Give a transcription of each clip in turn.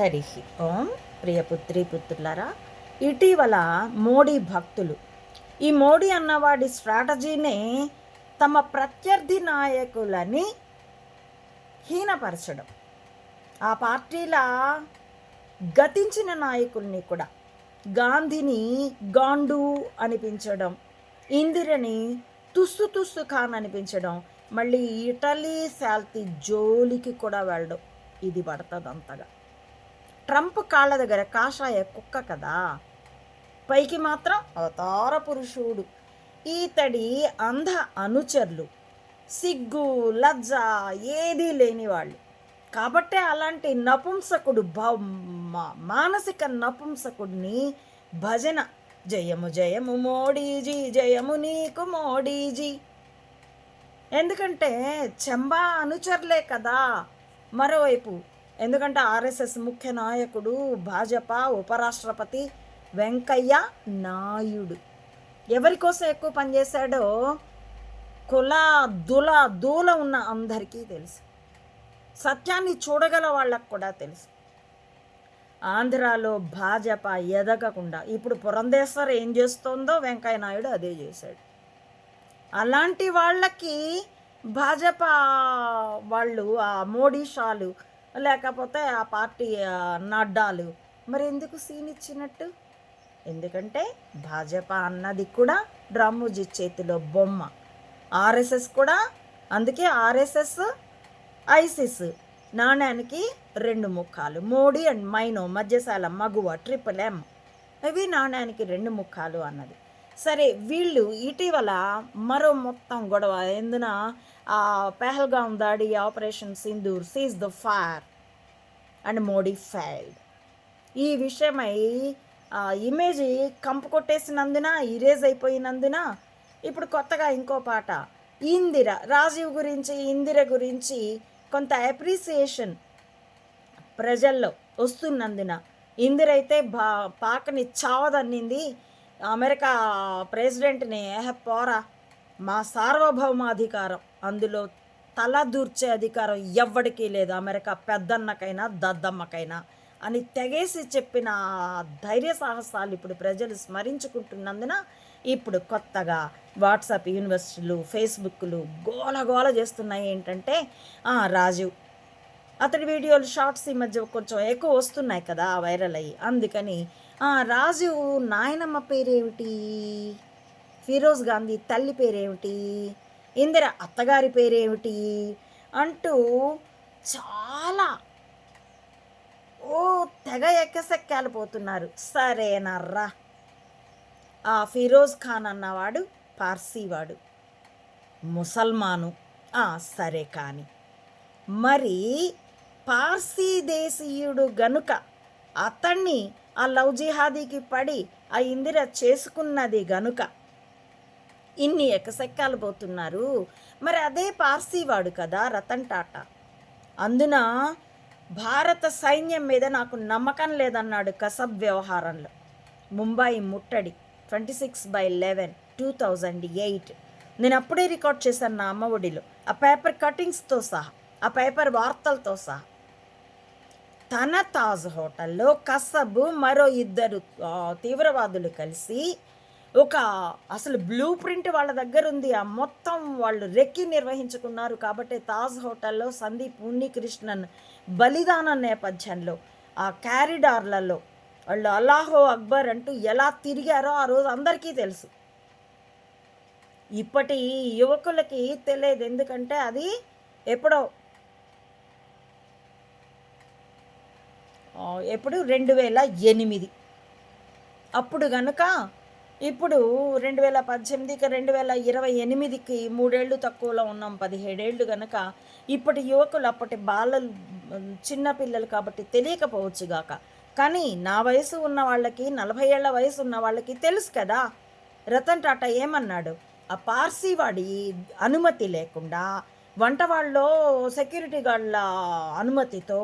హరి ఓం ప్రియపుత్రి పుత్రులరా ఇటీవల మోడీ భక్తులు. ఈ మోడీ అన్నవాడి స్ట్రాటజీనే తమ ప్రత్యర్థి నాయకులని హీనపరచడం. ఆ పార్టీల గతించిన నాయకుల్ని కూడా గాంధీని గాండు అనిపించడం ఇందిరని తుస్సు తుస్సు ఖాన్ అనిపించడం మళ్ళీ ఇటలీ శాల్తీ జోలికి కూడా వెళ్ళడం ఇది పడుతుంది అంతగా ట్రంప్ కాళ్ళ దగ్గర కాషాయ కుక్క కదా? పైకి మాత్రం అవతార పురుషుడు. ఈతడి అంధ అనుచరులు. సిగ్గు లజ్జ ఏదీ లేని వాళ్ళు. కాబట్టే అలాంటి నపుంసకుడు భ మానసిక నపుంసకుడిని భజన. జయము జయము మోడీజీ జయము నీకు మోడీజీ. ఎందుకంటే చెంబా అనుచరులే కదా? మరోవైపు ఎందుకంటే ఆర్ఎస్ఎస్ ముఖ్య నాయకుడు భాజపా ఉపరాష్ట్రపతి వెంకయ్య నాయుడు. ఎవరి కోసం ఎక్కువ పనిచేశాడో కుల దుల దూల ఉన్న అందరికీ తెలుసు. సత్యాన్ని చూడగల వాళ్ళకు కూడా తెలుసు. ఆంధ్రాలో భాజపా ఎదగకుండా ఇప్పుడు పురంధేశ్వర్ ఏం చేస్తోందో వెంకయ్య నాయుడు అదే చేశాడు. అలాంటి వాళ్ళకి భాజపా వాళ్ళు ఆ మోడీ షాలు లేకపోతే ఆ పార్టీ నడ్డాలు. మరి ఎందుకు సీన్ ఇచ్చినట్టు? ఎందుకంటే భాజపా అన్నది కూడా డ్రామోజీ చేతిలో బొమ్మ. ఆర్ఎస్ఎస్ కూడా అందుకే ఆర్ఎస్ఎస్ ఐసిస్ నాణ్యానికి రెండు ముఖాలు. మోడీ అండ్ మైనో మధ్యశాల మగువ ట్రిపుల్ ఎం. ఇవి నాణ్యానికి రెండు ముఖాలు అన్నది. సరే వీళ్ళు ఇటీవల మరో మొత్తం గొడవ. ఎందున? పెహల్గాం దాడి operation Sindoor cease the fire and Modi failed. ఈ విషయమై ఇమేజ్ కంపు కొట్టేసినందున ఇరేజ్ అయిపోయినందున ఇప్పుడు కొత్తగా ఇంకో పాట ఇందిర రాజీవ్ గురించి ఇందిర గురించి కొంత అప్రిసియేషన్ ప్రజల్లో వస్తున్నందున ఇందిరైతే బా పాకని చావదన్నింది. అమెరికా ప్రెసిడెంట్ని "ఏహ పోరా మా సార్వభౌమాధికారం. అందులో తల దూర్చే అధికారం ఎవ్వడికి లేదు. అమెరికా పెద్దన్నకైనా దద్దమ్మకైనా అని తెగేసి చెప్పిన ధైర్య సాహసాలు ఇప్పుడు ప్రజలు స్మరించుకుంటున్నందున ఇప్పుడు కొత్తగా వాట్సాప్ యూనివర్సిటీలు ఫేస్బుక్లు గోల గోల చేస్తున్నాయి. ఏంటంటే రాజు రాజీవ్ అతడి వీడియోలు షార్ట్స్ ఈ మధ్య కొంచెం ఎక్కువ వస్తున్నాయి కదా వైరల్ అయ్యి. అందుకని రాజు నాయనమ్మ పేరేమిటి? ఫిరోజ్ గాంధీ తల్లి పేరేమిటి? ఇందిర అత్తగారి పేరేమిటి? అంటూ చాలా ఓ తెగ ఎక్కసెక్కాలు పోతున్నారు. సరేనర్రా ఆ ఫిరోజ్ ఖాన్ అన్నవాడు పార్సీవాడు ముసల్మాను. ఆ, సరే కానీ. మరి పార్సీ దేశీయుడు గనుక అతన్ని ఆ లవ్ జిహాదీకి పడి ఆ ఇందిర చేసుకున్నది గనుక ఇన్ని ఎకసెక్కాలు పోతున్నారు. మరి అదే పార్సీవాడు కదా రతన్ టాటా. అందున భారత సైన్యం మీద నాకు నమ్మకం లేదన్నాడు కసబ్ వ్యవహారంలో. ముంబై ముట్టడి twenty six by eleven two thousand eight. నేను అప్పుడే రికార్డ్ చేశాను నా అమ్మ ఒడిలో. ఆ పేపర్ కటింగ్స్తో సహా ఆ పేపర్ వార్తలతో సహా. తన తాజ్ హోటల్లో కసబ్ మరో ఇద్దరు తీవ్రవాదులు కలిసి ఒక అసలు బ్లూ ప్రింట్ వాళ్ళ దగ్గర ఉంది. ఆ మొత్తం వాళ్ళు రెక్కి నిర్వహించుకున్నారు. కాబట్టి తాజ్ హోటల్లో సందీప్ ఉన్నికృష్ణన్ బలిదానం నేపథ్యంలో ఆ క్యారిడార్లలో వాళ్ళు అల్లాహో అక్బర్ అంటూ ఎలా తిరిగారో ఆ రోజు అందరికీ తెలుసు. ఇప్పటి యువకులకి తెలియదు. ఎందుకంటే అది ఎప్పుడో ఎప్పుడు? రెండు వేల ఎనిమిది. అప్పుడు కనుక ఇప్పుడు రెండు వేల పద్దెనిమిదికి రెండు వేల ఇరవై ఎనిమిదికి మూడేళ్ళు తక్కువలో ఉన్నాం పదిహేడేళ్ళు గనక. ఇప్పటి యువకులు అప్పటి బాలలు చిన్నపిల్లలు కాబట్టి తెలియకపోవచ్చు గాక. కానీ నా వయసు ఉన్న వాళ్ళకి నలభై ఏళ్ళ వయసు ఉన్న వాళ్ళకి తెలుసు కదా. రతన్ టాటా ఏమన్నాడు? ఆ పార్సీవాడి అనుమతి లేకుండా వంటవాళ్ళలో సెక్యూరిటీ గార్డుల అనుమతితో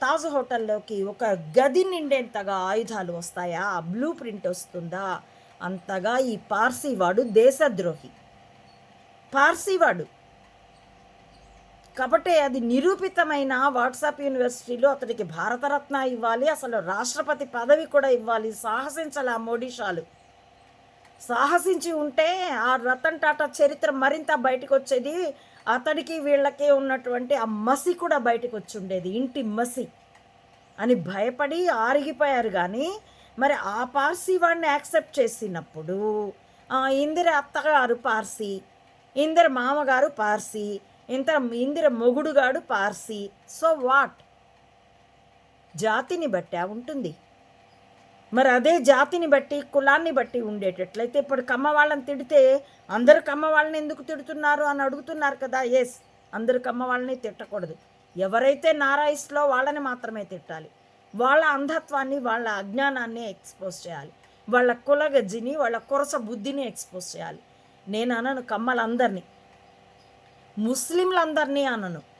తాజ్ హోటల్లోకి ఒక గది నిండేంతగా ఆయుధాలు వస్తాయా? బ్లూ ప్రింట్ వస్తుందా? అంతగా ఈ పార్సీవాడు దేశద్రోహి. పార్సీవాడు. కాబట్టి అది నిరూపితమైన వాట్సాప్ యూనివర్సిటీలో అతడికి భారతరత్న ఇవ్వాలి అసలు రాష్ట్రపతి పదవి కూడా ఇవ్వాలి సాహసించాలి ఆ మోడీషాలు సాహసించి ఉంటే ఆ రతన్ టాటా చరిత్ర మరింత బయటకు వచ్చేది అతడికి వీళ్ళకి ఉన్నటువంటి ఆ మసి కూడా బయటకు వచ్చి ఉండేది ఇంటి మసి అని భయపడి ఆరిగిపోయారు కానీ మరి ఆ పార్సీ వాడిని యాక్సెప్ట్ చేసినప్పుడు ఇందిర అత్తగారు పార్సీ ఇందిర మామగారు పార్సీ ఇంత ఇందిర మొగుడుగాడు పార్సీ సో వాట్? జాతిని బట్టే ఉంటుంది. మరి అదే జాతిని బట్టి కులాన్ని బట్టి ఉండేటట్లయితే ఇప్పుడు కమ్మ వాళ్ళని తిడితే అందరు కమ్మ వాళ్ళని ఎందుకు తిడుతున్నారు అని అడుగుతున్నారు కదా? ఎస్ అందరు కమ్మ వాళ్ళని తిట్టకూడదు. ఎవరైతే నారాయిస్లో వాళ్ళని మాత్రమే తిట్టాలి. వాళ్ళ అంధత్వాన్ని వాళ్ళ అజ్ఞానాన్ని ఎక్స్పోజ్ చేయాలి. వాళ్ళ కులగజ్జిని వాళ్ళ కొరస బుద్ధిని ఎక్స్పోజ్ చేయాలి. నేను అనను కమ్మలందరినీ. ముస్లింలందరినీ అనను.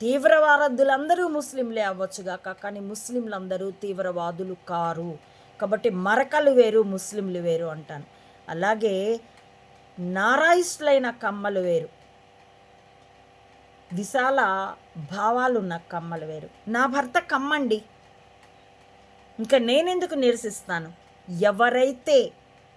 తీవ్రవాదులందరూ ముస్లింలే అవ్వచ్చుగాక కానీ ముస్లింలందరూ తీవ్రవాదులు కారు. కాబట్టి మరకలు వేరు ముస్లింలు వేరు అంటాను. అలాగే నారాయిస్టులైన కమ్మలు వేరు. విశాల భావాలున్న కమ్మలు వేరు. నా భర్త కమ్మండి. ఇంకా నేనెందుకు నిరసిస్తాను? ఎవరైతే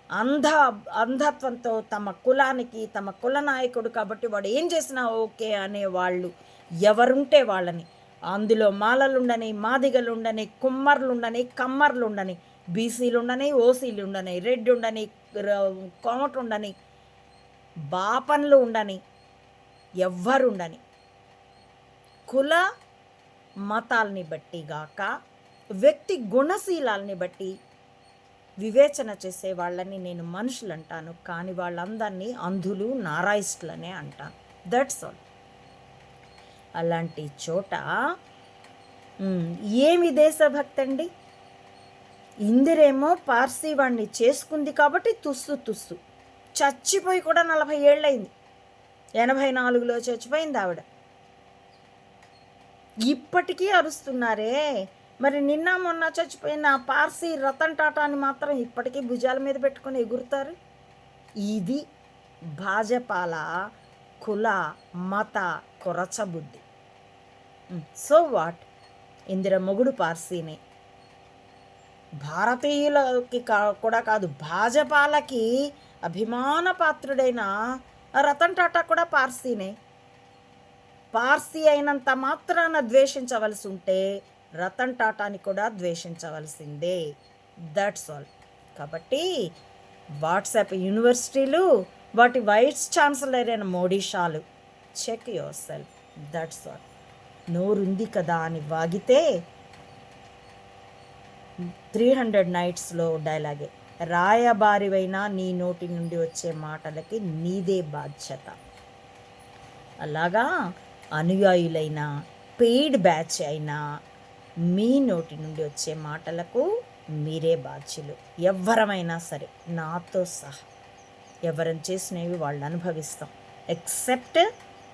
అంధ అంధత్వంతో తమ కులానికి తమ కుల నాయకుడు కాబట్టి వాడు ఏం చేసినా ఓకే అనే వాళ్ళు ఎవరుంటే వాళ్ళని. అందులో మాలలుండని మాదిగలుండని కుమ్మర్లుండని కమ్మర్లుండని బీసీలు ఉండని ఓసీలు ఉండని రెడ్డి ఉండని ర- కోమట ఉండని బాపన్లు ఉండని ఎవ్వరుండని. కుల మతాల్ని బట్టి గాక వ్యక్తి గుణశీలాల్ని బట్టి వివేచన చేసే వాళ్ళని నేను మనుషులు అంటాను కానీ వాళ్ళందరినీ అంధులు నారాయిస్టులనే అంటాను. దట్స్ ఆల్ అలాంటి చోట ఏమి దేశభక్తి అండి? ఇందిరేమో పార్సీ వాణ్ణి చేసుకుంది కాబట్టి తుస్సు తుస్సు. చచ్చిపోయి కూడా నలభై ఏళ్ళైంది ఎనభై నాలుగులో చచ్చిపోయింది ఆవిడ. ఇప్పటికీ అరుస్తున్నారే. మరి నిన్న మొన్న చచ్చిపోయిన పార్సీ రతన్ టాటాని మాత్రం ఇప్పటికీ భుజాల మీద పెట్టుకొని ఎగురుతారు. ఇది భాజపాల కుల మత కొరచ బుద్ధి. So what? ఇందిర మొగుడు పార్సీనే. భారతీయులకి కా- కూడా కాదు భాజపాలకి అభిమాన పాత్రుడైన రతన్ టాటా కూడా పార్సీనే. పార్సీ అయినంత మాత్రాన ద్వేషించవలసి ఉంటే రతన్ టాటాని కూడా ద్వేషించవలసిందే. దట్స్ ఆల్ కాబట్టి వాట్సాప్ యూనివర్సిటీలు వాటి వైస్ ఛాన్సలర్ అయిన మోడీ షాలు. Check yourself that's all నోరుంది కదా అని వాగితే త్రీ హండ్రెడ్ నైట్స్లో డైలాగే. రాయబారివైనా నీ నోటి నుండి వచ్చే మాటలకి నీదే బాధ్యత. అలాగా అనుయాయులైన పెయిడ్ బ్యాచ్ అయినా మీ నోటి నుండి వచ్చే మాటలకు మీరే బాధ్యులు. ఎవ్వరమైనా సరే నాతో సహా. ఎవరం చేసినవి వాళ్ళు అనుభవిస్తాం. ఎక్సెప్ట్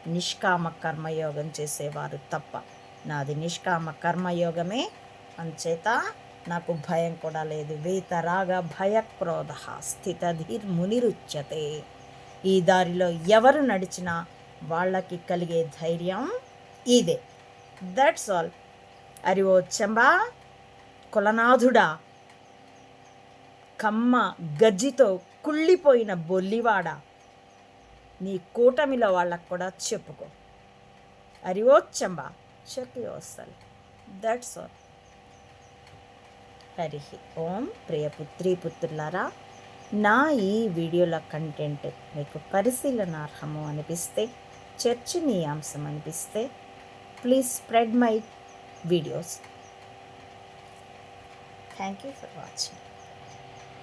నిష్కామ కర్మయోగం చేసేవారు తప్ప. నాది నిష్కామ కర్మయోగమే. అంచేత నాకు భయం కూడా లేదు. వీతరాగ భయక్రోధ స్థితధీర్ మునిరుచ్యతే. ఈ దారిలో ఎవరు నడిచినా వాళ్ళకి కలిగే ధైర్యం ఇదే. దట్స్ ఆల్ అరి ఓ కులనాథుడా కమ్మ గజ్జితో కుళ్ళిపోయిన బొల్లివాడ. నీ కూటమిలో వాళ్ళకు కూడా చెప్పుకో. అరి ఓ చెప్పి వస్తాను దట్స్ ఆల్ హరి ఓం. ప్రియ పుత్రి పుత్రులారా నా ఈ వీడియోల కంటెంట్ మీకు పరిశీలనార్హము అనిపిస్తే చర్చనీయాంశం అనిపిస్తే please spread my videos. Thank you for watching.